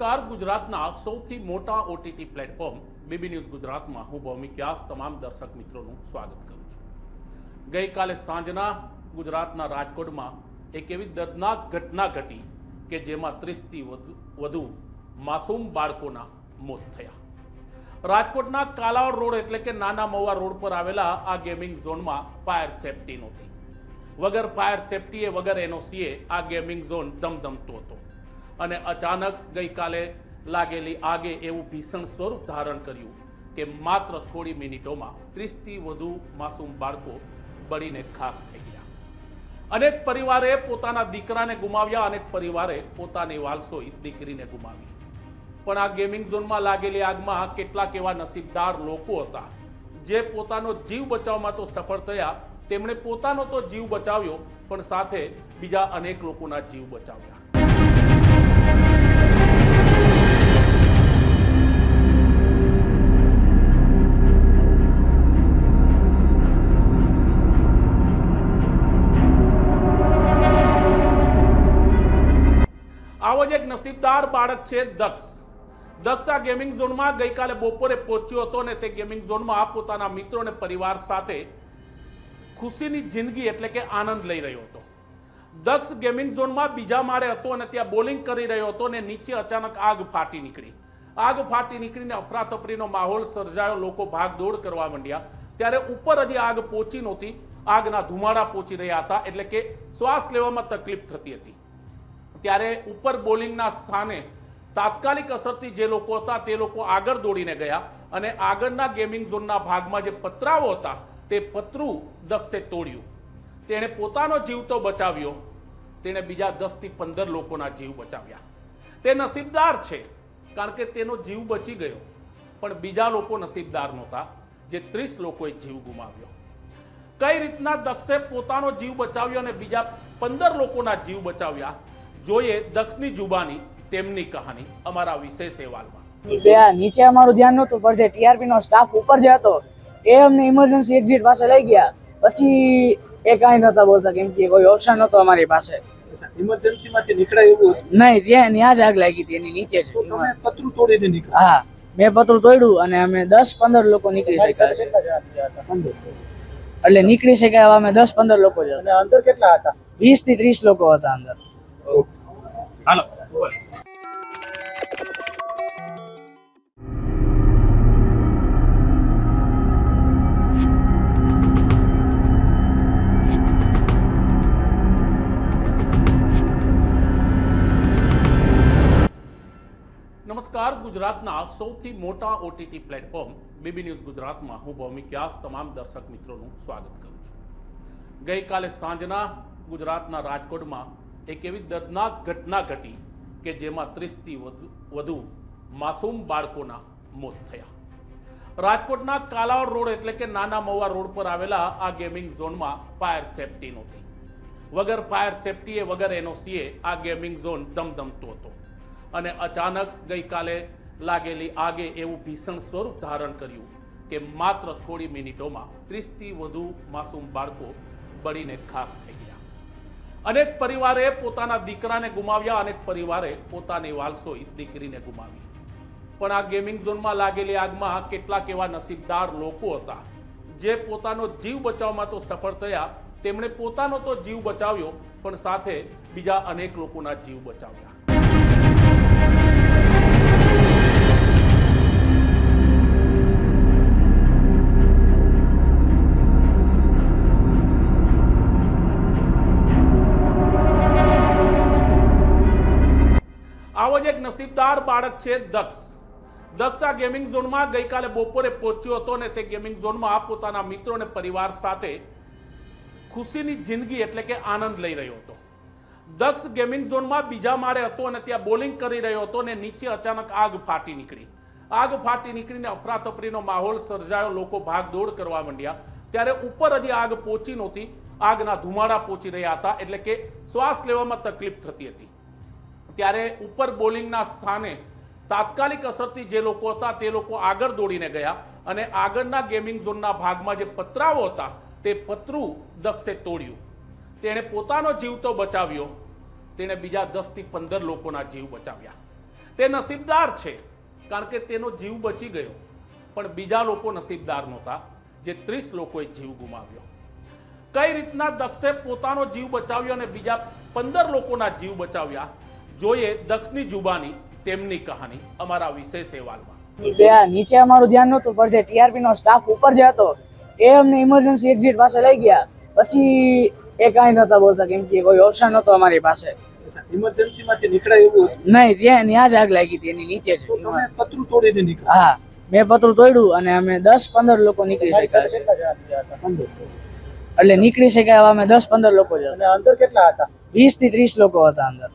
નમસ્કાર. ગુજરાતના સૌથી મોટા ઓટીટી પ્લેટફોર્મ બીબી ન્યૂઝ ગુજરાતમાં. હું ભૌમિક વ્યાસ તમામ દર્શક મિત્રોનું સ્વાગત કરું છું. ગઈકાલે સાંજના ગુજરાતના રાજકોટમાં એક એવી દર્દનાક ઘટના ઘટી કે જેમાં ત્રીસથી વધુ માસૂમ બાળકોના મોત થયા. રાજકોટના કાલાવડ રોડ એટલે કે નાના મવા રોડ પર આવેલા આ ગેમિંગ ઝોનમાં ફાયર સેફટી નહોતી. વગર ફાયર સેફટીએ વગર એનઓસીએ આ ગેમિંગ ઝોન ધમધમતો હતો. અને અચાનક ગઈકાલે લાગેલી આગે એવું ભીષણ સ્વરૂપ ધારણ કર્યું કે માત્ર થોડી મિનિટોમાં ત્રીસથી વધુ માસૂમ બાળકો બળીને ખાક થઈ ગયા. અનેક પરિવારે પોતાના દીકરાને ગુમાવ્યા અનેક પરિવારે પોતાની વાલસોઈ દીકરીને ગુમાવી. પણ આ ગેમિંગ ઝોનમાં લાગેલી આગમાં કેટલાક એવા નસીબદાર લોકો હતા જે પોતાનો જીવ બચાવવામાં તો સફળ થયા, તેમણે પોતાનો તો જીવ બચાવ્યો, પણ સાથે બીજા અનેક લોકોના જીવ બચાવ્યા. નસીબદાર બાળક છે દક્ષ. દક્ષ આ ગેમિંગ ઝોનમાં ગઈકાલે બપોરે પહોંચ્યો હતો અને તે ગેમિંગ ઝોનમાં પોતાના મિત્રો અને પરિવાર સાથે ખુશીની જિંદગી એટલે કે આનંદ લઈ રહ્યો હતો. દક્ષ ગેમિંગ ઝોનમાં બીજા માળે હતો અને ત્યાં બોલિંગ કરી રહ્યો હતો અને નીચે અચાનક આગ ફાટી નીકળી. આગ ફાટી નીકળીને અફરાતફરીનો માહોલ સર્જાયો, લોકો ભાગદોડ કરવા માંડ્યા. ત્યારે ઉપર હજી આગ પહોંચી નહોતી. આગના ધુમાડા પહોંચી રહ્યા હતા એટલે કે શ્વાસ લેવામાં તકલીફ થતી હતી. ત્યારે ઉપર બોલિંગના સ્થાને તાત્કાલિક અસરથી જે લોકો હતા તે લોકો આગળ દોડીને ગયા અને આગળના ગેમિંગ ઝોનના ભાગમાં જે પતરાઓ હતા તે પતરું દક્ષે તોડ્યું. તેણે પોતાનો જીવ તો બચાવ્યો. તેણે બીજા દસથી પંદર લોકોના જીવ બચાવ્યા. તે નસીબદાર છે, કારણ કે તેનો જીવ બચી ગયો. પણ બીજા લોકો નસીબદાર નહોતા, જે ત્રીસ લોકોએ જીવ ગુમાવ્યો. કઈ રીતના દક્ષે પોતાનો જીવ બચાવ્યો અને બીજા પંદર લોકોના જીવ બચાવ્યા? જોઈએ દક્ષની જુબાની તેમની કહાની અમારા વિશેષ અહેવાલમાં. ત્યાં નીચે અમારું ધ્યાન નહોતું પણ જે ટીઆરપી નો સ્ટાફ ઉપર જે હતો એ અમને ઇમરજન્સી એક્ઝિટ પાસે લઈ ગયા. પછી એ કાંઈ નતા બોલતા કેમ કે કોઈ ઓપ્શન નહોતો અમારી પાસે. ઇમરજન્સી માંથી નીકળાય એવું નહીં ત્યાં ત્યાં જ આગ લાગી હતી એની નીચે જ. પતરું તોડીને નીકળ્યા? હા મેં પતરું તોડ્યું અને અમે દસ પંદર લોકો નીકળી શક્યા છે. એટલે નીકળી શક્યા એવા અમે દસ પંદર લોકો જ અંદર કેટલા હતા? વીસથી ત્રીસ લોકો હતા અંદર. હાલો નમસ્કાર, ગુજરાતના સૌથી મોટા ઓટીટી પ્લેટફોર્મ બીબી ન્યૂઝ ગુજરાતમાં. હું ભૌમિક વ્યાસ, તમામ દર્શક મિત્રોનું સ્વાગત કરું છું. ગઈકાલે સાંજના ગુજરાતના રાજકોટમાં એક એવી દર્દનાક ઘટના ઘટી કે જેમાં ત્રીસથી વધુ માસૂમ બાળકોના મોત થયા. રાજકોટના કાલાવડ રોડ એટલે કે નાના મવા રોડ પર આવેલા આ ગેમિંગ ઝોનમાં ફાયર સેફટી નહોતી. વગર ફાયર સેફટીએ વગર એનઓસીએ આ ગેમિંગ ઝોન ધમધમતો હતો. અને અચાનક ગઈકાલે લાગેલી આગે એવું ભીષણ સ્વરૂપ ધારણ કર્યું કે માત્ર થોડી મિનિટોમાં ત્રીસથી વધુ માસૂમ બાળકો બળીને ખાક થઈ ગયા. અનેક પરિવારે પોતાના દીકરાને ગુમાવ્યા, અનેક પરિવારે પોતાની વાલસોઈ દીકરીને ગુમાવી. પણ આ ગેમિંગ ઝોનમાં લાગેલી આગમાં કેટલાક એવા નસીબદાર લોકો હતા, જે પોતાનો જીવ બચાવવામાં તો સફળ થયા, તેમણે પોતાનો તો જીવ બચાવ્યો, પણ સાથે બીજા અનેક લોકોના જીવ બચાવ્યા. આવો જ એક નસીબદાર બાળક છે દક્ષ. દક્ષ આ ગેમિંગ ઝોનમાં ગઈકાલે બપોરે પહોંચ્યો હતો અને તે ગેમિંગ ઝોનમાં પોતાના મિત્રો અને પરિવાર સાથે ખુશીની જિંદગી એટલે કે આનંદ લઈ રહ્યો હતો. દક્ષ ગેમિંગ ઝોનમાં બીજા માળે હતો અને ત્યાં બોલિંગ કરી રહ્યો હતો અને નીચે અચાનક આગ ફાટી નીકળી. આગ ફાટી નીકળીને અફરાતફરીનો માહોલ સર્જાયો, લોકો ભાગદોડ કરવા માંડ્યા. ત્યારે ઉપર હજી આગ પહોંચી નહોતી, આગના ધુમાડા પહોંચી રહ્યા હતા એટલે કે શ્વાસ લેવામાં તકલીફ થતી હતી. ત્યારે ઉપર બોલિંગના સ્થાને તાત્કાલિક અસરથી જે લોકો હતા તે લોકો આગળ દોડીને ગયા અને આગળના ગેમિંગ ઝોનના ભાગમાં જે પતરાઓ હતા તે પતરું દક્ષે તોડ્યું. તેણે પોતાનો જીવ તો બચાવ્યો. તેણે બીજા દસથી પંદર લોકોના જીવ બચાવ્યા. તે નસીબદાર છે, કારણ કે તેનો જીવ બચી ગયો. પણ બીજા લોકો નસીબદાર નહોતા, જે ત્રીસ લોકોએ જીવ ગુમાવ્યો. કઈ રીતના દક્ષે પોતાનો જીવ બચાવ્યો અને બીજા પંદર લોકોના જીવ બચાવ્યા? જોઈએ દક્ષની જુબાની તેમની કહાની અમારા વિશેષ અહેવાલમાં. ત્યાં નીચે અમારું ધ્યાન નહોતું પણ જે ટીઆરપી નો સ્ટાફ ઉપર જે હતો એ અમને ઇમરજન્સી એક્ઝિટ પાસે લઈ ગયા. પછી એ કાંઈ નહોતા બોલતા કેમ કે કોઈ ઓપ્શન નહોતો અમારી પાસે. ઇમરજન્સીમાંથી ઇમરજન્સી નીકળાય એવું નહીં ત્યાં ત્યાં જ આગ લાગી હતી એની નીચે જ. પતરું તોડીને નીકળ્યા? હા મેં પતરું તોડ્યું અને અમે દસ પંદર લોકો નીકળી શક્યા. એટલે નીકળી શક્યા અમે દસ પંદર લોકો જ અંદર કેટલા હતા? વીસથી ત્રીસ લોકો હતા અંદર.